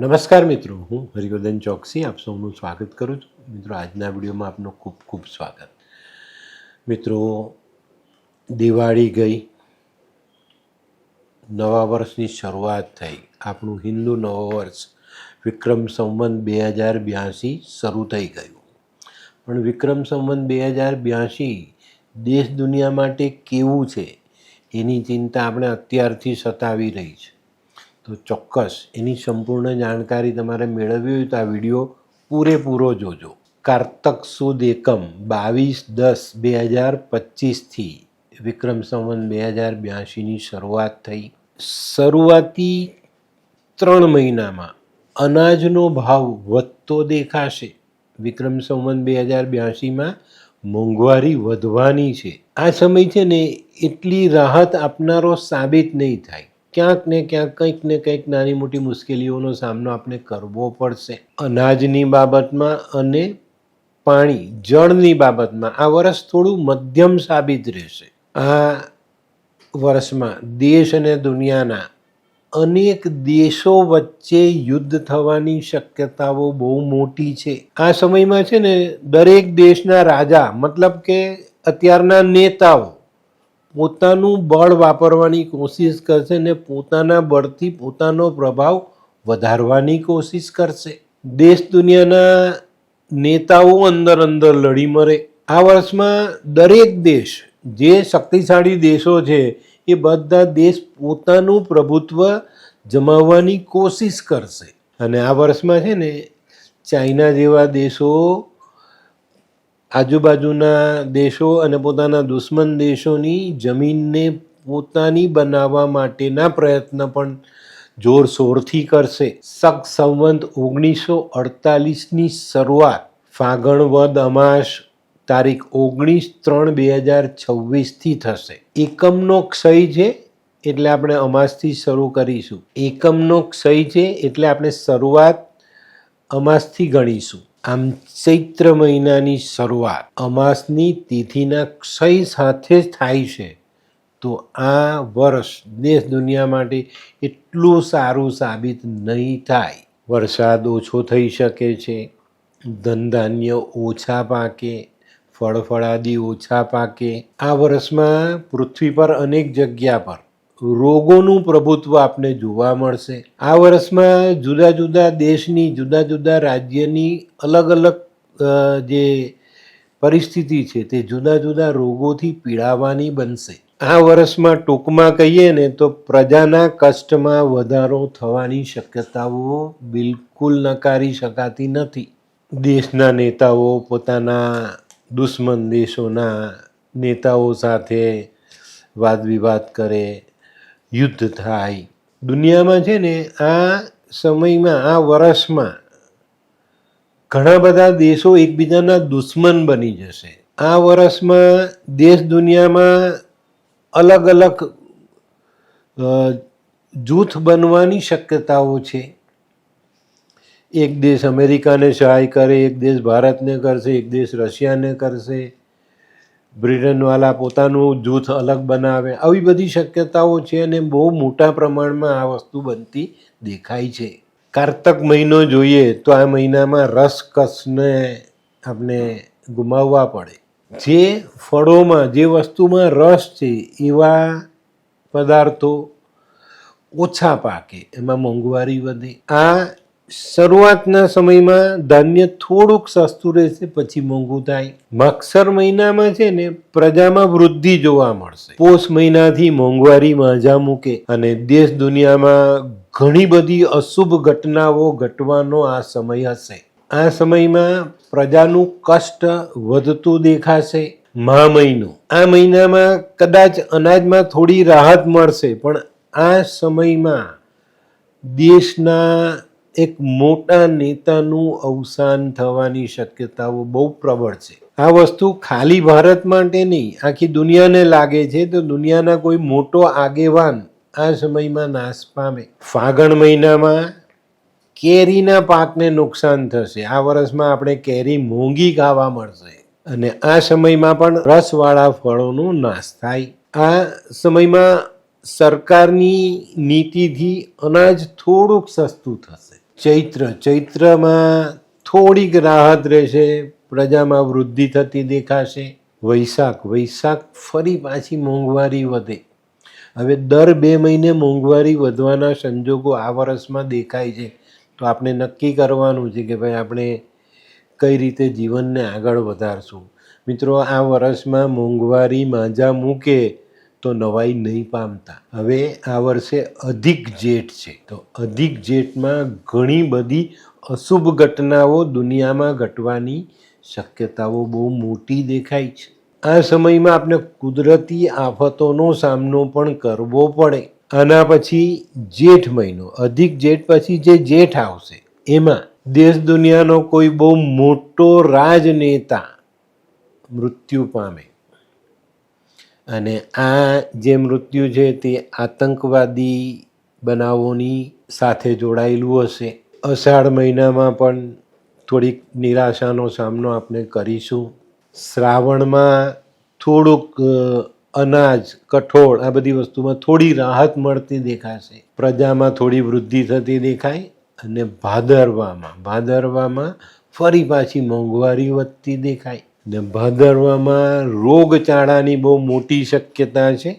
નમસ્કાર મિત્રો, હું હરિવર્ધન ચોકસી, આપ સૌનું સ્વાગત કરું છું. મિત્રો, આજના વિડીયોમાં આપનું ખૂબ ખૂબ સ્વાગત. મિત્રો, દિવાળી ગઈ. નવા વર્ષની શરૂઆત થઈ. આપણું હિન્દુ નવો વર્ષ, વિક્રમ સંવંત બે હજાર બ્યાસી શરૂ થઈ ગયું. પણ વિક્રમ સંવંત બે હજાર બ્યાસી દેશ દુનિયા માટે કેવું છે? એની ચિંતા આપણે અત્યારથી સતાવી રહી છે. તો ચોક્કસ એની સંપૂર્ણ જાણકારી તમારે મેળવવી હોય તો આ વીડિયો પૂરેપૂરો જોજો. કારતક સુદ એકમ બાવીસ દસ બે હજાર પચીસથી વિક્રમ સંવંત બે હજાર બ્યાસીની શરૂઆત થઈ. શરૂઆતી ત્રણ મહિનામાં અનાજનો ભાવ વધતો દેખાશે. વિક્રમ સંવંત બે હજાર બ્યાસીમાં મોંઘવારી વધવાની છે. આ સમય છે ને એટલી રાહત આપનારો સાબિત નહીં થાય. ક્યાંક ને ક્યાંક કંઈક ને કંઈક નાની મોટી મુશ્કેલીઓનો સામનો આપણે કરવો પડશે. અનાજની બાબતમાં અને પાણી, જળની બાબતમાં આ વર્ષ થોડું મધ્યમ સાબિત રહેશે. આ વર્ષમાં દેશ અને દુનિયાના અનેક દેશો વચ્ચે યુદ્ધ થવાની શક્યતાઓ બહુ મોટી છે. આ સમયમાં છે ને દરેક દેશના રાજા, મતલબ કે અત્યારના નેતાઓ પોતાનું બળ વાપરવાની કોશિશ કરશે ને પોતાના બળથી પોતાનો પ્રભાવ વધારવાની કોશિશ કરશે. દેશ દુનિયાના નેતાઓ અંદર અંદર લડી મરે. આ વર્ષમાં દરેક દેશ, જે શક્તિશાળી દેશો છે, એ બધા દેશ પોતાનું પ્રભુત્વ જમાવવાની કોશિશ કરશે. અને આ વર્ષમાં છે ને, ચાઇના જેવા દેશો આજુબાજુના દેશો અને પોતાના દુશ્મન દેશોની જમીનને પોતાની બનાવવા માટેના પ્રયત્ન પણ જોરશોરથી કરશે. સક સંવંત ઓગણીસો અડતાલીસની શરૂઆત ફાગણ વદ અમાસ તારીખ ઓગણીસ ત્રણ બે હજાર છવ્વીસથી થશે. એકમનો ક્ષય છે એટલે આપણે અમાસથી શરૂ કરીશું. એકમનો ક્ષય છે એટલે આપણે શરૂઆત અમાસથી ગણીશું. આમ ચૈત્ર મહિનાની શરૂઆત. અમાસની તિથિના ક્ષય સાથે જ થાય છે. તો આ વર્ષ દેશ દુનિયા માટે એટલું સારું સાબિત નહીં થાય. વરસાદ ઓછો થઈ શકે છે. ધનધાન્ય ઓછા પાકે. ફળફળાદી ઓછા પાકે. આ વર્ષમાં પૃથ્વી પર અનેક જગ્યા પર રોગોનું પ્રભુત્વ આપને જોવા મળશે. આ વર્ષમાં જુદા જુદા દેશની, જુદા જુદા રાજ્યની અલગ અલગ જે પરિસ્થિતિ છે તે જુદા જુદા રોગોથી પીડાવાની બનશે. આ વર્ષમાં ટૂંકમાં કહીએ ને તો પ્રજાના કષ્ટમાં વધારો થવાની શક્યતાઓ બિલકુલ નકારી શકાતી નથી. દેશના નેતાઓ, પોતાના દુશ્મન દેશોના નેતાઓ સાથે વાદ વિવાદ કરે યુદ્ધ થાય. દુનિયામાં છે ને, આ સમયમાં, આ વર્ષમાં ઘણા બધા દેશો એકબીજાના દુશ્મન બની જશે. આ વર્ષમાં દેશ દુનિયામાં અલગ અલગ જૂથ બનવાની શક્યતાઓ છે. એક દેશ અમેરિકાને સહાય કરે, એક દેશ ભારતને કરશે, એક દેશ રશિયાને કરશે. બ્રિટનવાળા પોતાનું જૂથ અલગ બનાવે. આવી બધી શક્યતાઓ છે અને બહુ મોટા પ્રમાણમાં આ વસ્તુ બનતી દેખાય છે. કારતક મહિનો જોઈએ તો આ મહિનામાં રસકસને આપણે ગુમાવવા પડે. જે ફળોમાં, જે વસ્તુમાં રસ છે, એવા પદાર્થો ઓછા પાકે. એમાં મોંઘવારી વધે. આ શરૂઆતના સમયમાં ધાન્ય થોડુંક સસ્તું રહેશે, પછી મોંઘું થાય. મક્ષર મહિનામાં છે ને, પ્રજામાં વૃદ્ધિ જોવા મળશે. પોષ મહિનાથી મોંઘવારી માજા મૂકે અને દેશ દુનિયામાં ઘણી બધી અશુભ ઘટનાઓ ઘટવાનો આ સમય હશે. આ સમયમાં પ્રજાનું કષ્ટ વધતું દેખાશે. મહા મહિનો. આ મહિનામાં કદાચ અનાજમાં થોડી રાહત મળશે, પણ આ સમયમાં દેશના એક મોટા નેતાનું અવસાન થવાની શક્યતાઓ બહુ પ્રબળ છે. આ વસ્તુ ખાલી ભારત માટે નહીં, આખી દુનિયાને લાગે છે. તો દુનિયાના કોઈ મોટો આગેવાન આ સમયમાં નાશ પામે. ફાગણ મહિનામાં કેરીના પાકને નુકસાન થશે. આ વર્ષમાં આપણે કેરી મોંઘી ખાવા મળશે. અને આ સમયમાં પણ રસવાળા ફળોનો નાશ થાય. આ સમયમાં સરકારની નીતિથી અનાજ થોડુંક સસ્તું થશે. ચૈત્ર, ચૈત્રમાં થોડીક રાહત રહેશે, પ્રજામાં વૃદ્ધિ થતી દેખાશે. વૈશાખ વૈશાખ ફરી પાછી મોંઘવારી વધે. હવે દર બે મહિને મોંઘવારી વધવાના સંજોગો આ વર્ષમાં દેખાય છે. તો આપણે નક્કી કરવાનું છે કે ભાઈ આપણે કઈ રીતે જીવનને આગળ વધારશું. મિત્રો, આ વર્ષમાં મોંઘવારી માંજા મૂકે તો નવાઈ નહીં પામતા. હવે આ વર્ષે અધિક જેઠ છે. તો અધિક જેઠમાં ઘણી બધી અશુભ ઘટનાઓ દુનિયામાં ઘટવાની શક્યતાઓ બહુ મોટી દેખાય છે. આ સમયમાં આપણે કુદરતી આફતોનો સામનો પણ કરવો પડે. આના પછી જેઠ મહિનો, અધિક જેઠ પછી જે જેઠ આવશે, એમાં દેશ દુનિયાનો કોઈ બહુ મોટો રાજનેતા મૃત્યુ પામે. અને આ જે મૃત્યુ છે તે આતંકવાદી બનાવોની સાથે જોડાયેલું હશે. અષાઢ મહિનામાં પણ થોડીક નિરાશાનો સામનો આપણે કરીશું. શ્રાવણમાં થોડુંક અનાજ, કઠોળ આ બધી વસ્તુમાં થોડી રાહત મળતી દેખાશે. પ્રજામાં થોડી વૃદ્ધિ થતી દેખાય અને ભાદરવામાં ભાદરવામાં ફરી પાછી મોંઘવારી વધતી દેખાય. ને ભાદરવામાં રોગચાળાની બહુ મોટી શક્યતા છે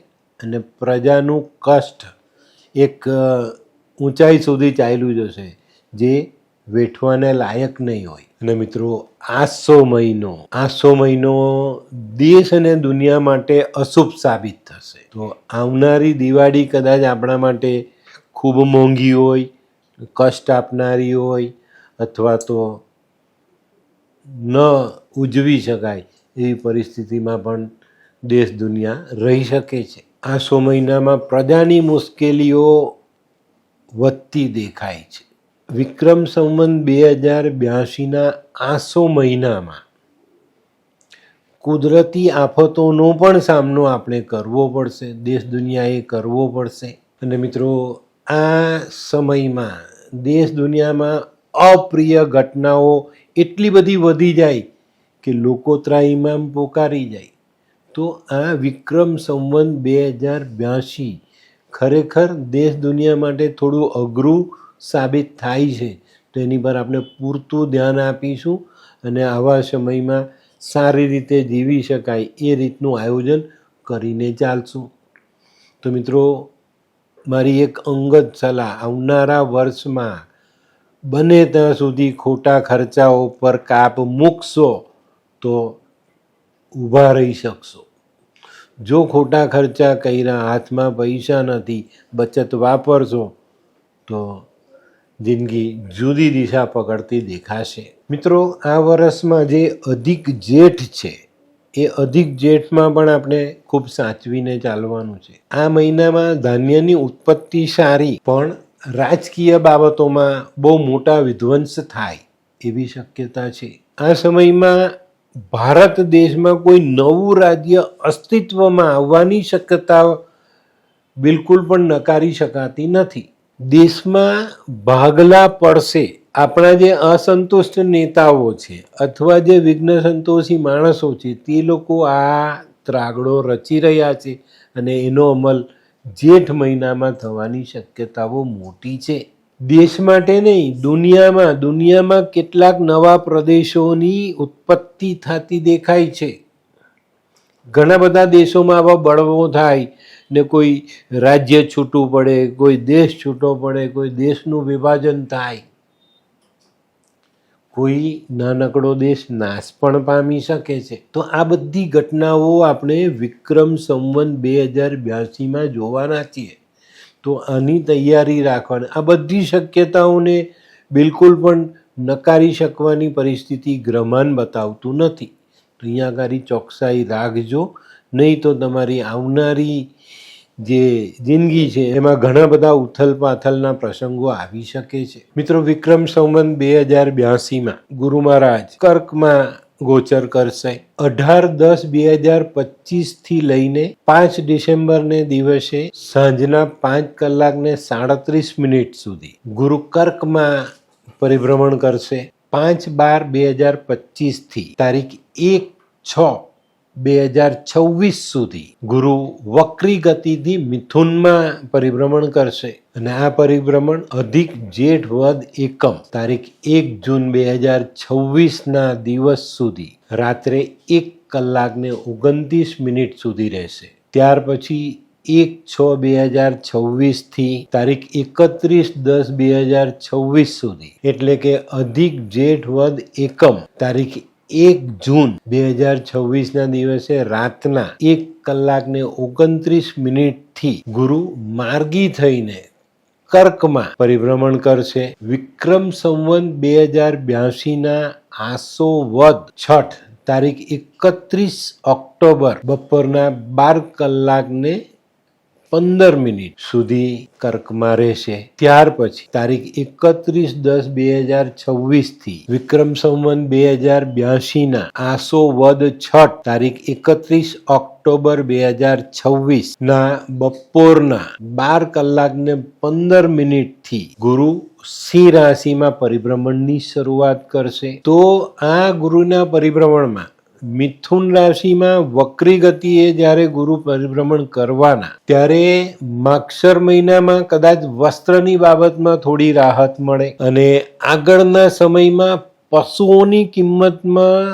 અને પ્રજાનું કષ્ટ એક ઊંચાઈ સુધી ચાલ્યું જશે જે વેઠવાને લાયક નહીં હોય. અને મિત્રો, આસો મહિનો આસો મહિનો દેશ અને દુનિયા માટે અશુભ સાબિત થશે. તો આવનારી દિવાળી કદાચ આપણા માટે ખૂબ મોંઘી હોય, કષ્ટ આપનારી હોય, અથવા તો ન ઉજવી શકાય એવી પરિસ્થિતિમાં પણ દેશ દુનિયા રહી શકે છે. આસો મહિનામાં પ્રજાની મુશ્કેલીઓ વધતી દેખાય છે. વિક્રમ સંવંત બે હજાર બ્યાસીના આસો મહિનામાં કુદરતી આફતોનો પણ સામનો આપણે કરવો પડશે, દેશ દુનિયાએ કરવો પડશે. અને મિત્રો, આ સમયમાં દેશ દુનિયામાં અપ્રિય ઘટનાઓ એટલી બધી વધી જાય કે લોકો ત્રાહિમામ પોકારી જાય. તો આ વિક્રમ સંવંત બે હજાર બ્યાસી ખરેખર દેશ દુનિયા માટે થોડું અઘરું સાબિત થાય છે. તો એની પર આપણે પૂરતું ધ્યાન આપીશું અને આવા સમયમાં સારી રીતે જીવી શકાય એ રીતનું આયોજન કરીને ચાલશું. તો મિત્રો, મારી એક અંગત સલાહ, આવનારા વર્ષમાં બને ત્યાં સુધી ખોટા ખર્ચાઓ પર કાપ મૂકશો. તો ઊભા રહી શકશો. જો ખોટા ખર્ચા કર્યા, હાથમાં પૈસા નથી, બચત વાપરશો, તો જિંદગી જુદી દિશા પકડતી દેખાશે. મિત્રો, આ વર્ષમાં જે અધિક જેઠ છે, એ અધિક જેઠમાં પણ આપણે ખૂબ સાચવીને ચાલવાનું છે. આ મહિનામાં ધાન્યની ઉત્પત્તિ સારી, પણ રાજકીય બાબતોમાં બહુ મોટા વિધ્વંસ થાય એવી શક્યતા છે. આ સમયમાં ભારત દેશમાં કોઈ નવું રાજ્ય અસ્તિત્વમાં આવવાની શક્યતા બિલકુલ પણ નકારી શકાતી નથી. દેશમાં ભાગલા પડશે. આપણા જે અસંતુષ્ટ નેતાઓ છે અથવા જે વિઘ્ન સંતોષી માણસો છે, તે લોકો આ ત્રાગડો રચી રહ્યા છે અને એનો અમલ જેઠ મહિનામાં થવાની શક્યતાઓ મોટી છે. દેશ માટે નહીં, દુનિયામાં દુનિયામાં કેટલાક નવા પ્રદેશોની ઉત્પત્તિ થતી દેખાય છે. ઘણા બધા દેશોમાં આવા બળવો થાય ને કોઈ રાજ્ય છૂટું પડે, કોઈ દેશ છૂટો પડે, કોઈ દેશનું વિભાજન થાય. કોઈ નાનકડો દેશ નાશ પણ પામી શકે છે. તો આ બધી ઘટનાઓ આપણે વિક્રમ સંવંત બે હજાર બ્યાસીમાં જોવાના છીએ. તો આની તૈયારી રાખવાની. આ બધી શક્યતાઓને બિલકુલ પણ નકારી શકવાની પરિસ્થિતિ ગ્રહમાન બતાવતું નથી. તો અહીંયા આગળ ચોકસાઈ રાખજો. નહીં તો તમારી આવનારી જે જિંદગી છે, એમાં ઘણા બધા ઉથલ પાથલના પ્રસંગો આવી શકે છે. મિત્રો, વિક્રમ સંવંત બે હજાર બ્યાસીમાં ગુરુ મહારાજ કર્કમાં ગોચર કરશે. અઢાર દસ બે હજાર પચીસથી લઈને પાંચ ડિસેમ્બરને દિવસે સાંજના પાંચ કલાકને સાડત્રીસ મિનિટ સુધી ગુરુ કર્કમાં પરિભ્રમણ કરશે. પાંચ બાર બે હજાર પચીસથી તારીખ એક છ બે હજાર છવ્વીસ સુધી ગુરુ વક્રી ગતિથી મિથુનમાં પરિભ્રમણ કરશે અને આ પરિભ્રમણ અધિક જેઠ વદ એકમ તારીખ એક જૂન બે હજાર છવ્વીસના દિવસ સુધી રાત્રે એક કલાકને ઓગણત્રીસ મિનિટ સુધી રહેશે. ત્યાર પછી એક છ બે હજાર છવ્વીસથી તારીખ એકત્રીસ દસ બે હજાર છવ્વીસ સુધી. એટલે કે અધિક જેઠ વદ એકમ તારીખ એક જૂન બે હજાર છવ્વીસના દિવસે રાતના એક કલાક ને ઓગણત્રીસ મિનિટથી ગુરુ માર્ગી થઈને કર્કમાં પરિભ્રમણ કરશે. વિક્રમ સંવંત બે હજાર બ્યાસીના આસો વદ છઠ તારીખ એકત્રીસ ઓક્ટોબર બપોરના બાર કલાકને પંદર મિનિટ સુધી કર્કમાં રહેશે. ત્યાર પછી તારીખ એકત્રીસ દસ બે હજાર છવ્વીસથી વિક્રમ સંવંત બે હજાર બ્યાસી ના આસો વદ છઠ તારીખ એકત્રીસ ઓક્ટોબર બે હજાર છવ્વીસ ના બપોરના બાર કલાક ને પંદર મિનિટથી ગુરુ સિંહ રાશિમાં પરિભ્રમણની શરૂઆત કરશે. તો આ ગુરુના પરિભ્રમણમાં મિથુન રાશિમાં વક્રી ગતિએ જ્યારે ગુરુ પરિભ્રમણ કરવાના, ત્યારે માક્ષર મહિનામાં કદાચ વસ્ત્રની બાબતમાં થોડી રાહત મળે અને આગળના સમયમાં પશુઓની કિંમતમાં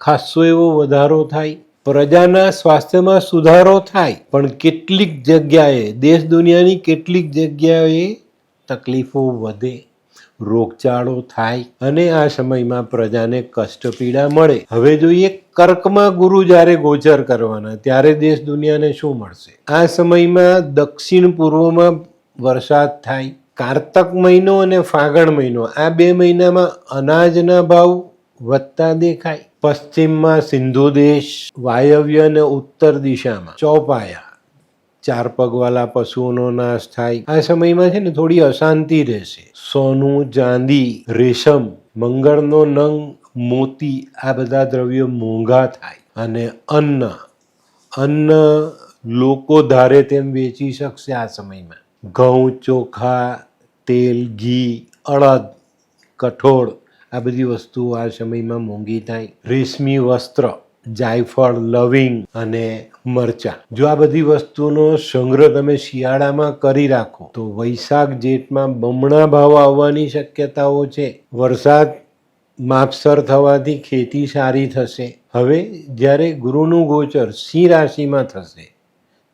ખાસો એવો વધારો થાય, પ્રજાના સ્વાસ્થ્યમાં સુધારો થાય, પણ કેટલીક જગ્યાએ, દેશ દુનિયાની કેટલીક જગ્યાએ તકલીફો વધે. રોગચાળો થાય અને આ સમયમાં પ્રજાને કષ્ટ પીડા મળે. હવે જોઈએ કર્કમાં ગુરુ જ્યારે ગોચર કરવાના, ત્યારે દેશ દુનિયાને શું મળશે? આ સમયમાં દક્ષિણ પૂર્વમાં વરસાદ થાય, કારતક મહિનો અને ફાગણ મહિનો, આ બે મહિનામાં અનાજના ભાવ વધતા દેખાય. પશ્ચિમમાં સિંધુ દેશ, વાયવ્ય અને ઉત્તર દિશામાં ચોપાયા. ચાર પગવાળા પશુઓનો નાશ થાય. આ સમયમાં છે ને થોડી અશાંતિ રહેશે. સોનું, ચાંદી, રેશમ, મંગળનો નંગ, મોતી આ બધા દ્રવ્યો મોંઘા થાય અને અન્ન અન્ન લોકો ધારે તેમ વેચી શકશે આ સમયમાં. ઘઉં, ચોખા, તેલ, ઘી, અડદ, કઠોળ આ બધી વસ્તુઓ આ સમયમાં મોંઘી થાય. રેશમી વસ્ત્ર જાયફળ, લવિંગ અને મરચા. જો આ બધી વસ્તુનો સંગ્રહ તમે શિયાળામાં કરી રાખો, તો વૈશાખ જેઠમાં બમણા ભાવ આવવાની શક્યતાઓ છે. વરસાદ માપસર થવાથી ખેતી સારી થશે. હવે જ્યારે ગુરુનું ગોચર સિંહ રાશિમાં થશે,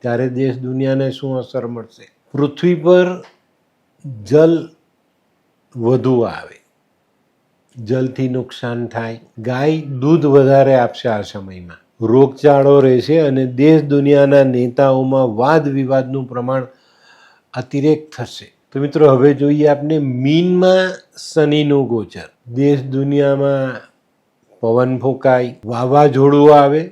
ત્યારે દેશ દુનિયાને શું અસર મળશે? પૃથ્વી પર જલ વધુ આવે. જલથી નુકસાન થાય. ગાય દૂધ વધારે આપશે આ સમયમાં. રોગચાળો રહેશે અને દેશ દુનિયાના નેતાઓમાં વાદ વિવાદનું પ્રમાણ અતિરેક થશે. તો મિત્રો, હવે જોઈએ આપણે મીનમાં શનિનું ગોચર. દેશ દુનિયામાં પવન ફૂંકાય, વાવાઝોડું આવે,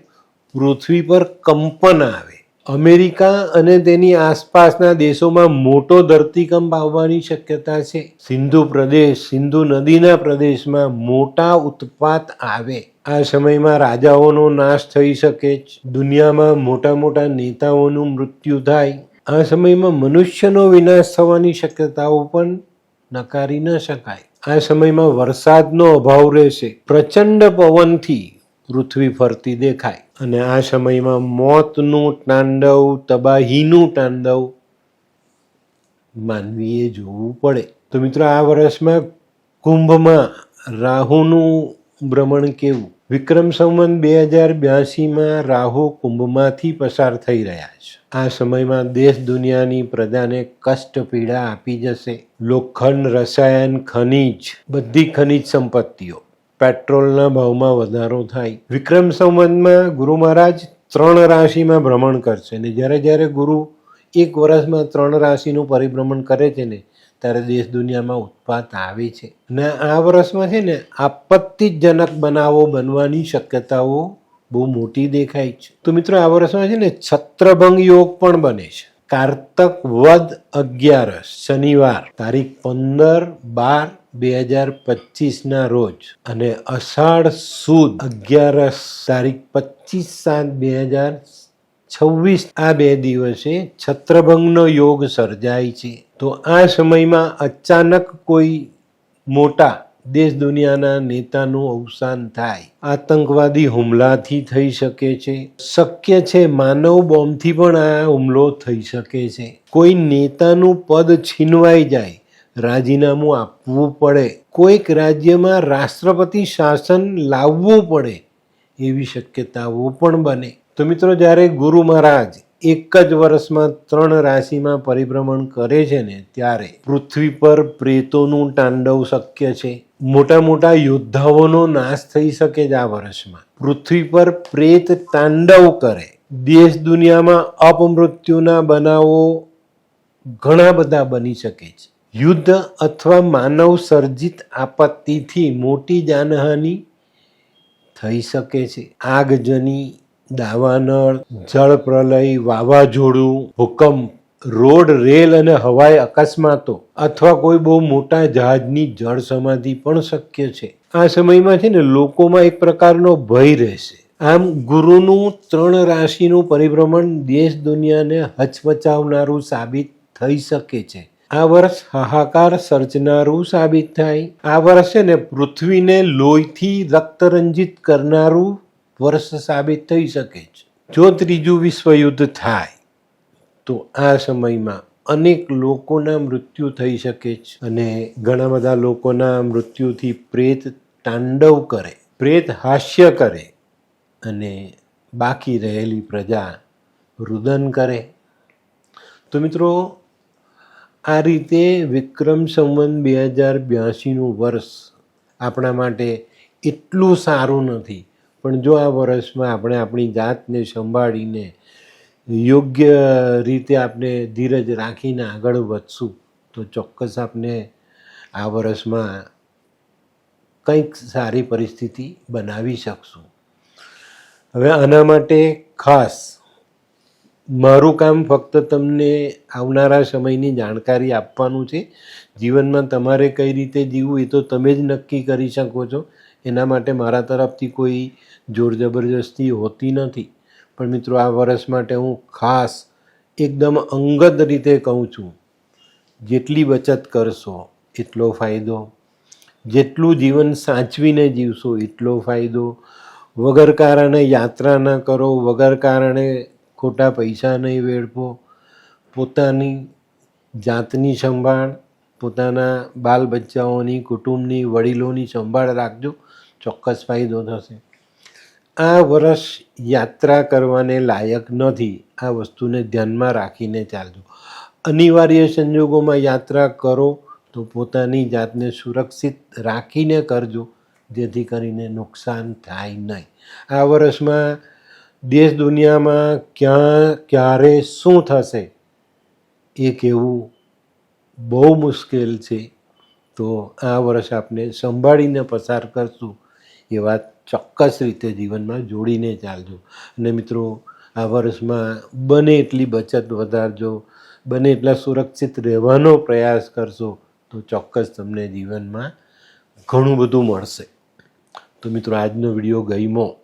પૃથ્વી પર કંપન આવે. અમેરિકા અને તેની આસપાસના દેશોમાં મોટો ધરતીકંપ આવવાની શક્યતા છે. સિંધુ પ્રદેશ, સિંધુ નદીના પ્રદેશમાં મોટા ઉત્પાત આવે. આ સમયમાં રાજાઓનો નાશ થઈ શકે દુનિયામાં મોટા મોટા નેતાઓનું મૃત્યુ થાય. આ સમયમાં મનુષ્યનો વિનાશ થવાની શક્યતાઓ પણ નકારી ન શકાય. આ સમયમાં વરસાદનો અભાવ રહેશે. પ્રચંડ પવનથી પૃથ્વી ફરતી દેખાય. અને આ સમયમાં મોતનું તાંડવ, તબાહીનું તાંડવ માનવીએ જોવું પડે. તો મિત્રો, આ વર્ષમાં કુંભમાં રાહુનું ભ્રમણ કેવું? વિક્રમ સંવંત બે હજાર બ્યાસીમાં રાહુ કુંભમાંથી પસાર થઈ રહ્યા છે. આ સમયમાં દેશ દુનિયાની પ્રજાને કષ્ટ પીડા આપી જશે. લોખંડ, રસાયણ, ખનિજ, બધી ખનિજ સંપત્તિઓ. પેટ્રોલના ભાવમાં વધારો થાય. વિક્રમ સંવંતમાં ગુરુ મહારાજ ત્રણ રાશિમાં ભ્રમણ કરશે ને જ્યારે જ્યારે ગુરુ એક વર્ષમાં ત્રણ રાશિનું પરિભ્રમણ કરે છે ને, ત્યારે દેશ દુનિયામાં ઉત્પાત આવે છે. ને આ વર્ષમાં છે ને, આપત્તિજનક બનાવો બનવાની શક્યતાઓ બહુ મોટી દેખાય છે. તો મિત્રો, આ વર્ષમાં છે ને, છત્રભંગ યોગ પણ બને છે. કારતક વદ અગિયારસ, શનિવાર, તારીખ પંદર બાર બે હજાર પચીસના રોજ અને અષાઢ સુદ અગિયારસ તારીખ પચીસ સાત બે હજાર છવ્વીસ આ બે દિવસે છત્રભંગનો યોગ સર્જાય છે. તો આ સમયમાં અચાનક કોઈ મોટા દેશ દુનિયાના નેતાનું અવસાન થાય. આતંકવાદી હુમલાથી થઈ શકે છે. શક્ય છે માનવ બોમ્બથી પણ આ હુમલો થઈ શકે છે. કોઈ નેતાનું પદ છીનવાઈ જાય. રાજીનામું આપવું પડે. કોઈક રાજ્યમાં રાષ્ટ્રપતિ શાસન લાવવું પડે એવી શક્યતાઓ પણ બને. તો મિત્રો, જ્યારે ગુરુ મહારાજ એક જ વર્ષમાં ત્રણ રાશિમાં પરિભ્રમણ કરે છે ને, ત્યારે પૃથ્વી પર પ્રેતોનું તાંડવ શક્ય છે. મોટા મોટા યોદ્ધાઓનો નાશ થઈ શકે છે આ વર્ષમાં. પૃથ્વી પર પ્રેત તાંડવ કરે. દેશ દુનિયામાં અપમૃત્યુના બનાવો ઘણા બધા બની શકે છે. યુદ્ધ અથવા માનવ સર્જિત આપત્તિથી મોટી જાનહાનિ થઈ શકે છે. આગજની દાવાનળ જળ પ્રલય વાવાઝોડું, ભૂકંપ, રોડ, રેલ અને હવાઈ અકસ્માતો અથવા કોઈ બહુ મોટા જહાજની જળ સમાધિ પણ શક્ય છે. આ સમયમાં છે ને લોકોમાં એક પ્રકારનો ભય રહેશે. આમ ગુરુનું ત્રણ રાશિનું પરિભ્રમણ દેશ દુનિયાને હચમચાવનારું સાબિત થઈ શકે છે. આ વર્ષ હાહાકાર સર્જનારું સાબિત થાય. આ વર્ષ છે ને પૃથ્વીને લોહીથી રક્તરંજિત કરનારું વર્ષ સાબિત થઈ શકે છે. જો ત્રીજું વિશ્વયુદ્ધ થાય, તો આ સમયમાં અનેક લોકોના મૃત્યુ થઈ શકે છે અને ઘણા બધા લોકોના મૃત્યુથી પ્રેત તાંડવ કરે, પ્રેત હાસ્ય કરે અને બાકી રહેલી પ્રજા રુદન કરે. તો મિત્રો આ રીતે વિક્રમ સંવંત બે હજાર બ્યાસીનું વર્ષ આપણા માટે એટલું સારું નથી. પણ જો આ વર્ષમાં આપણે આપણી જાતને સંભાળીને યોગ્ય રીતે આપણે ધીરજ રાખીને આગળ વધશું, તો ચોક્કસ આપણે આ વર્ષમાં કંઈક સારી પરિસ્થિતિ બનાવી શકશું. હવે આના માટે ખાસ મારું કામ ફક્ત તમને આવનારા સમયની જાણકારી આપવાનું છે. જીવનમાં તમારે કઈ રીતે જીવવું એ તો તમે જ નક્કી કરી શકો છો. એના માટે મારા તરફથી કોઈ જોર જબરજસ્તી હોતી નથી. પણ મિત્રો, આ વર્ષ માટે હું ખાસ એકદમ અંગત રીતે કહું છું, જેટલી બચત કરશો એટલો ફાયદો. જેટલું જીવન સાચવીને જીવશો એટલો ફાયદો. વગર કારણે યાત્રા ન કરો, વગર કારણે ખોટા પૈસા નહીં વેડફો, પોતાની જાતની સંભાળ, પોતાના બાલ બચ્ચાઓની કુટુંબની વડીલોની સંભાળ રાખજો, ચોક્કસ ફાયદો થશે. આ વર્ષ યાત્રા કરવાને લાયક નથી. આ વસ્તુને ધ્યાનમાં રાખીને ચાલજો. અનિવાર્ય સંજોગોમાં યાત્રા કરો તો પોતાની જાતને સુરક્ષિત રાખીને કરજો, જેથી કરીને નુકસાન થાય નહીં. આ વર્ષમાં દેશ દુનિયામાં ક્યાં, ક્યારે, શું થશે એ કહેવું બહુ મુશ્કેલ છે. તો આ વર્ષ આપણે સંભાળીને પસાર કરશું એ વાત ચોક્કસ રીતે જીવનમાં જોડીને ચાલજો. અને મિત્રો, આ વર્ષમાં બને એટલી બચત વધારજો, બને એટલા સુરક્ષિત રહેવાનો પ્રયાસ કરશો તો ચોક્કસ તમને જીવનમાં ઘણું બધું મળશે. તો મિત્રો, આજનો વીડિયો ગમ્યો.